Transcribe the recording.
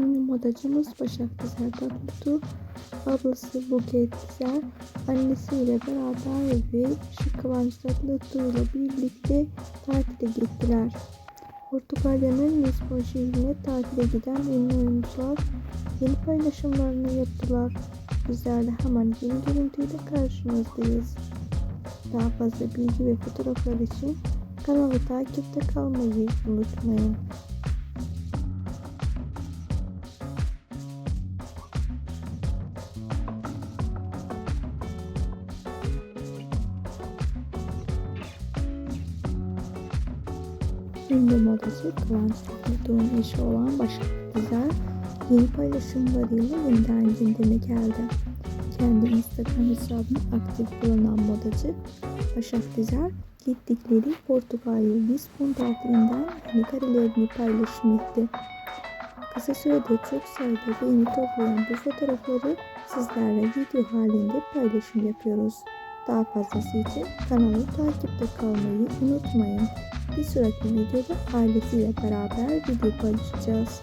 Ünlü modacımız Başak Dizer Tatlıtuğ, ablası Buket Dizer, annesiyle beraber ve Şık Kıvanç Tatlıtuğ ile birlikte tatile gittiler. Portakalya'nın Lisbon şehrine tatile giden ünlü oyuncular yeni paylaşımlarını yaptılar. Bizler de hemen yeni görüntüyle karşınızdayız. Daha fazla bilgi ve fotoğraflar için kanalı takipte kalmayı unutmayın. Ünlü modacı Kıvanç Tatlıtuğ'un eşi olan Başak Dizer yeni paylaşımlarıyla yeniden gündeme geldi. Kendi Instagram hesabını aktif kullanan modacı Başak Dizer gittikleri Portugalya Lisbon tatilinden yeni karelerini paylaşım etti. Kısa sürede çok sayıda beğeni toplayan bu fotoğrafları sizlerle video halinde paylaşım yapıyoruz. Daha fazlası için kanalı takipte kalmayı unutmayın. Bir sonraki videoda ailesiyle beraber video paylaşacağız.